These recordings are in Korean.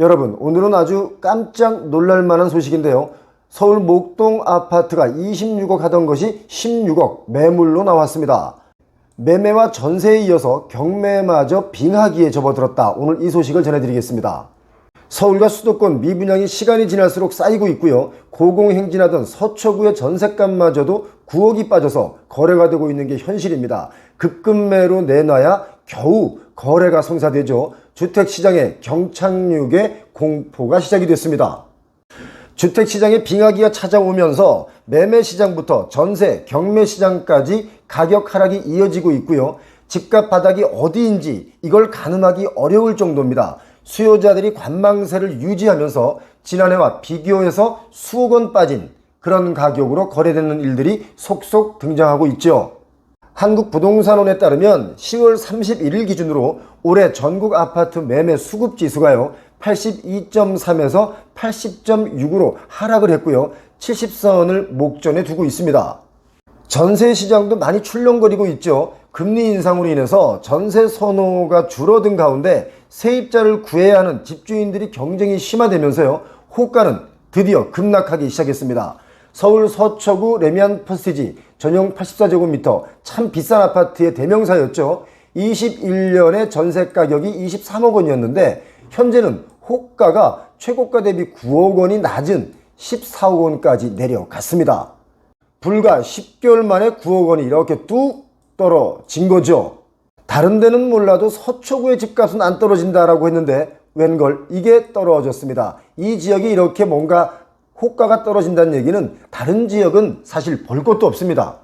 여러분, 오늘은 아주 깜짝 놀랄만한 소식인데요. 서울 목동 아파트가 26억 하던 것이 16억 매물로 나왔습니다. 매매와 전세에 이어서 경매마저 빙하기에 접어들었다. 오늘 이 소식을 전해드리겠습니다. 서울과 수도권 미분양이 시간이 지날수록 쌓이고 있고요. 고공행진하던 서초구의 전셋값마저도 9억이 빠져서 거래가 되고 있는 게 현실입니다. 급급매로 내놔야 겨우 거래가 성사되죠. 주택시장의 경착륙의 공포가 시작이 됐습니다. 주택시장의 빙하기가 찾아오면서 매매시장부터 전세, 경매시장까지 가격 하락이 이어지고 있고요. 집값 바닥이 어디인지 이걸 가늠하기 어려울 정도입니다. 수요자들이 관망세를 유지하면서 지난해와 비교해서 수억 원 빠진 그런 가격으로 거래되는 일들이 속속 등장하고 있죠. 한국부동산원에 따르면 10월 31일 기준으로 올해 전국 아파트 매매 수급 지수가요. 82.3에서 80.6으로 하락을 했고요. 70선을 목전에 두고 있습니다. 전세 시장도 많이 출렁거리고 있죠. 금리 인상으로 인해서 전세 선호가 줄어든 가운데 세입자를 구해야 하는 집주인들이 경쟁이 심화되면서요. 호가는 드디어 급락하기 시작했습니다. 서울 서초구 레미안 퍼스티지 전용 84제곱미터 참 비싼 아파트의 대명사였죠. 21년에 전세 가격이 23억 원이었는데 현재는 호가가 최고가 대비 9억 원이 낮은 14억 원까지 내려갔습니다. 불과 10개월 만에 9억 원이 이렇게 뚝 떨어진 거죠. 다른 데는 몰라도 서초구의 집값은 안 떨어진다라고 했는데 웬걸 이게 떨어졌습니다. 이 지역이 이렇게 뭔가 호가가 떨어진다는 얘기는 다른 지역은 사실 볼 것도 없습니다.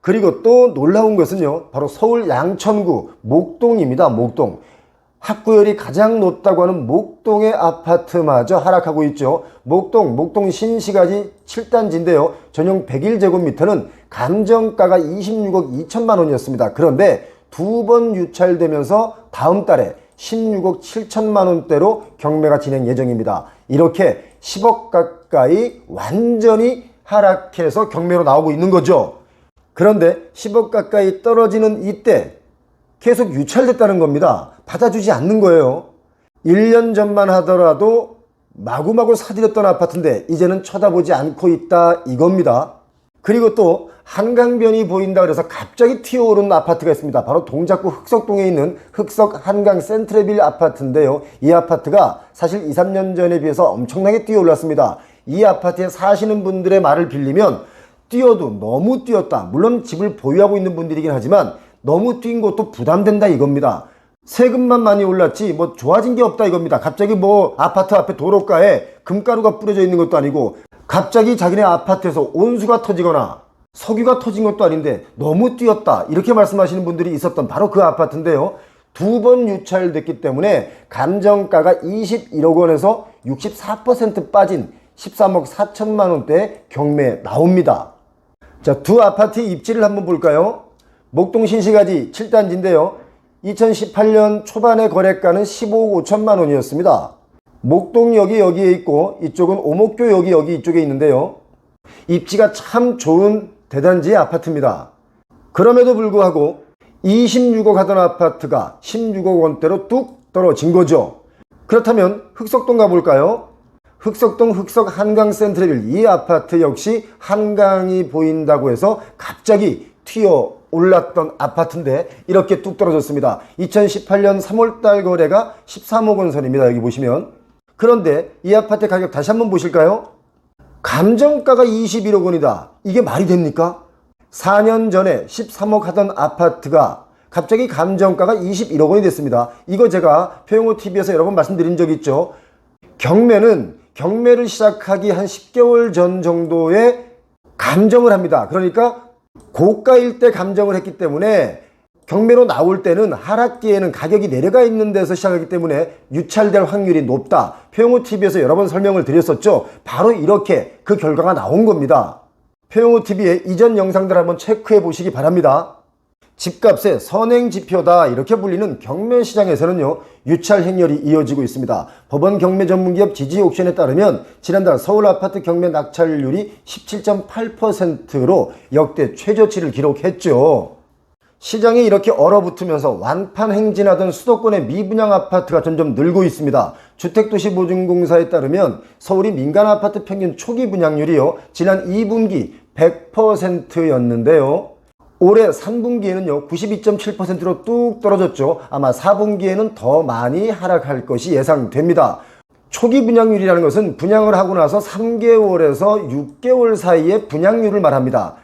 그리고 또 놀라운 것은요. 바로 서울 양천구 목동입니다. 목동. 학구열이 가장 높다고 하는 목동의 아파트마저 하락하고 있죠. 목동, 목동 신시가지 7단지인데요. 전용 101제곱미터는 감정가가 26억 2천만 원이었습니다. 그런데 두 번 유찰되면서 다음 달에 16억 7천만 원대로 경매가 진행 예정입니다. 이렇게 10억 가까이 완전히 하락해서 경매로 나오고 있는 거죠. 그런데 10억 가까이 떨어지는 이때 계속 유찰됐다는 겁니다. 받아주지 않는 거예요. 1년 전만 하더라도 마구마구 사들였던 아파트인데 이제는 쳐다보지 않고 있다 이겁니다. 그리고 또 한강변이 보인다 그래서 갑자기 튀어오른 아파트가 있습니다. 바로 동작구 흑석동에 있는 흑석 한강 센트레빌 아파트인데요. 이 아파트가 사실 2, 3년 전에 비해서 엄청나게 뛰어올랐습니다. 이 아파트에 사시는 분들의 말을 빌리면 뛰어도 너무 뛰었다. 물론 집을 보유하고 있는 분들이긴 하지만 너무 뛴 것도 부담된다 이겁니다. 세금만 많이 올랐지 뭐 좋아진 게 없다 이겁니다. 갑자기 뭐 아파트 앞에 도로가에 금가루가 뿌려져 있는 것도 아니고 갑자기 자기네 아파트에서 온수가 터지거나 석유가 터진 것도 아닌데 너무 뛰었다 이렇게 말씀하시는 분들이 있었던 바로 그 아파트인데요. 두 번 유찰됐기 때문에 감정가가 21억 원에서 64% 빠진 13억 4천만 원대 경매 나옵니다. 자, 두 아파트 입지를 한번 볼까요? 목동 신시가지 7단지인데요. 2018년 초반의 거래가는 15억 5천만 원이었습니다. 목동역이 여기에 있고 이쪽은 오목교역이 여기 이쪽에 있는데요. 입지가 참 좋은 대단지의 아파트입니다. 그럼에도 불구하고 26억 하던 아파트가 16억 원대로 뚝 떨어진 거죠. 그렇다면 흑석동 가볼까요? 흑석동 흑석 한강 센트레빌 이 아파트 역시 한강이 보인다고 해서 갑자기 튀어 올랐던 아파트인데 이렇게 뚝 떨어졌습니다. 2018년 3월달 거래가 13억 원 선입니다. 여기 보시면. 그런데 이 아파트 가격 다시 한번 보실까요? 감정가가 21억 원이다. 이게 말이 됩니까? 4년 전에 13억 하던 아파트가 갑자기 감정가가 21억 원이 됐습니다. 이거 제가 표영호 TV에서 여러 번 말씀드린 적 있죠. 경매는 경매를 시작하기 한 10개월 전 정도에 감정을 합니다. 그러니까 고가일 때 감정을 했기 때문에 경매로 나올 때는 하락기에는 가격이 내려가 있는 데서 시작하기 때문에 유찰될 확률이 높다. 표영호 TV에서 여러 번 설명을 드렸었죠. 바로 이렇게 그 결과가 나온 겁니다. 표영호 TV의 이전 영상들 한번 체크해 보시기 바랍니다. 집값의 선행 지표다 이렇게 불리는 경매 시장에서는요 유찰 행렬이 이어지고 있습니다. 법원 경매 전문기업 지지 옥션에 따르면 지난달 서울 아파트 경매 낙찰률이 17.8%로 역대 최저치를 기록했죠. 시장이 이렇게 얼어붙으면서 완판 행진하던 수도권의 미분양 아파트가 점점 늘고 있습니다. 주택도시보증공사에 따르면 서울이 민간 아파트 평균 초기 분양률이요. 지난 2분기 100%였는데요. 올해 3분기에는요 92.7%로 뚝 떨어졌죠. 아마 4분기에는 더 많이 하락할 것이 예상됩니다. 초기 분양률이라는 것은 분양을 하고 나서 3개월에서 6개월 사이의 분양률을 말합니다.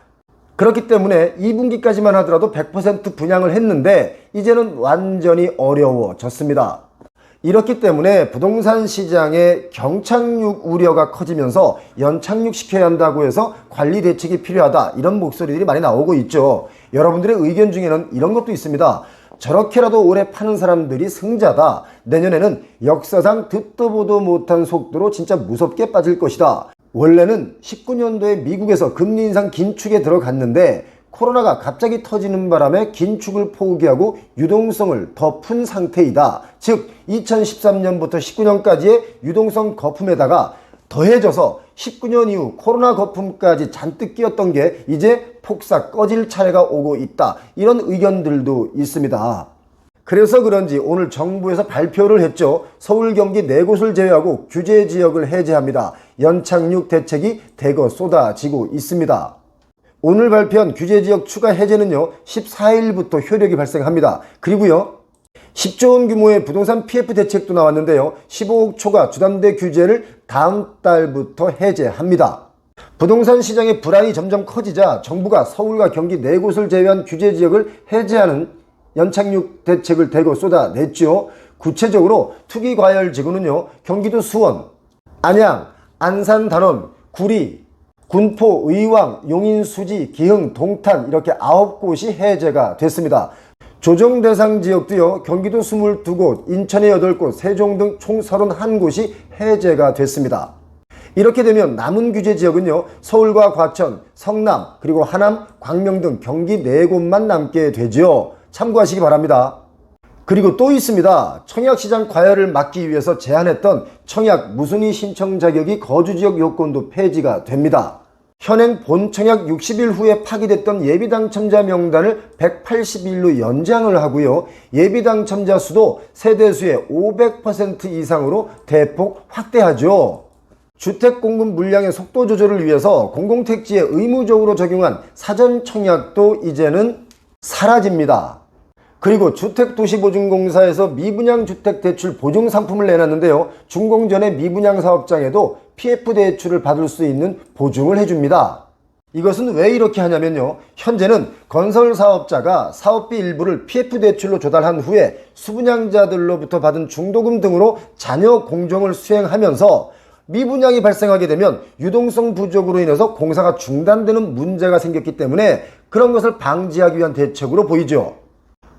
그렇기 때문에 2분기까지만 하더라도 100% 분양을 했는데 이제는 완전히 어려워졌습니다. 이렇기 때문에 부동산 시장의 경착륙 우려가 커지면서 연착륙시켜야 한다고 해서 관리 대책이 필요하다 이런 목소리들이 많이 나오고 있죠. 여러분들의 의견 중에는 이런 것도 있습니다. 저렇게라도 오래 파는 사람들이 승자다. 내년에는 역사상 듣도 보도 못한 속도로 진짜 무섭게 빠질 것이다. 원래는 19년도에 미국에서 금리 인상 긴축에 들어갔는데 코로나가 갑자기 터지는 바람에 긴축을 포기하고 유동성을 더푼 상태이다. 즉 2013년부터 19년까지의 유동성 거품에다가 더해져서 19년 이후 코로나 거품까지 잔뜩 끼었던 게 이제 폭삭 꺼질 차례가 오고 있다. 이런 의견들도 있습니다. 그래서 그런지 오늘 정부에서 발표를 했죠. 서울, 경기 네 곳을 제외하고 규제 지역을 해제합니다. 연착륙 대책이 대거 쏟아지고 있습니다. 오늘 발표한 규제 지역 추가 해제는요, 14일부터 효력이 발생합니다. 그리고요, 10조 원 규모의 부동산 PF 대책도 나왔는데요. 15억 초과 주담대 규제를 다음 달부터 해제합니다. 부동산 시장의 불안이 점점 커지자 정부가 서울과 경기 네 곳을 제외한 규제 지역을 해제하는 연착륙 대책을 대거 쏟아냈죠. 구체적으로 투기 과열 지구는요. 경기도 수원, 안양, 안산 단원, 구리, 군포, 의왕, 용인, 수지, 기흥, 동탄 이렇게 아홉 곳이 해제가 됐습니다. 조정 대상 지역도요. 경기도 22곳, 인천의 8곳, 세종 등 총 31곳이 해제가 됐습니다. 이렇게 되면 남은 규제 지역은요. 서울과 과천, 성남, 그리고 하남, 광명 등 경기 4곳만 남게 되죠. 참고하시기 바랍니다. 그리고 또 있습니다. 청약시장 과열을 막기 위해서 제한했던 청약 무순위 신청 자격이 거주지역 요건도 폐지가 됩니다. 현행 본 청약 60일 후에 파기됐던 예비 당첨자 명단을 180일로 연장을 하고요. 예비 당첨자 수도 세대수의 500% 이상으로 대폭 확대하죠. 주택 공급 물량의 속도 조절을 위해서 공공택지에 의무적으로 적용한 사전 청약도 이제는 사라집니다. 그리고 주택도시보증공사에서 미분양 주택 대출 보증 상품을 내놨는데요. 준공전의 미분양 사업장에도 PF 대출을 받을 수 있는 보증을 해줍니다. 이것은 왜 이렇게 하냐면요. 현재는 건설 사업자가 사업비 일부를 PF 대출로 조달한 후에 수분양자들로부터 받은 중도금 등으로 잔여 공정을 수행하면서 미분양이 발생하게 되면 유동성 부족으로 인해서 공사가 중단되는 문제가 생겼기 때문에 그런 것을 방지하기 위한 대책으로 보이죠.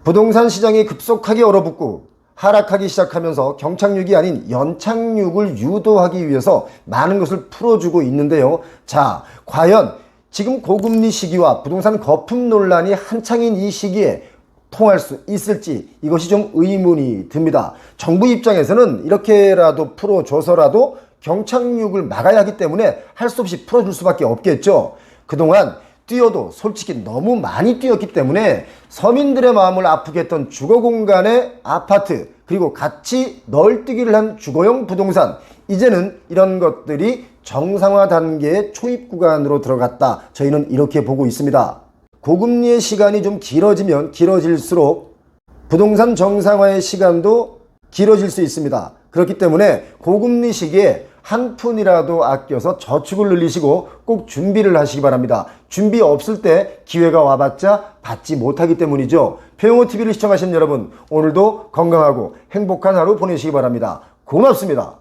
부동산 시장이 급속하게 얼어붙고 하락하기 시작하면서 경착륙이 아닌 연착륙을 유도하기 위해서 많은 것을 풀어주고 있는데요. 자, 과연 지금 고금리 시기와 부동산 거품 논란이 한창인 이 시기에 통할 수 있을지 이것이 좀 의문이 듭니다. 정부 입장에서는 이렇게라도 풀어줘서라도 경착륙을 막아야 하기 때문에 할 수 없이 풀어줄 수밖에 없겠죠. 그동안 뛰어도 솔직히 너무 많이 뛰었기 때문에 서민들의 마음을 아프게 했던 주거 공간의 아파트 그리고 같이 널뛰기를 한 주거용 부동산 이제는 이런 것들이 정상화 단계의 초입 구간으로 들어갔다. 저희는 이렇게 보고 있습니다. 고금리의 시간이 좀 길어지면 길어질수록 부동산 정상화의 시간도 길어질 수 있습니다. 그렇기 때문에 고금리 시기에 한 푼이라도 아껴서 저축을 늘리시고 꼭 준비를 하시기 바랍니다. 준비 없을 때 기회가 와봤자 받지 못하기 때문이죠. 배용호 TV를 시청하신 여러분, 오늘도 건강하고 행복한 하루 보내시기 바랍니다. 고맙습니다.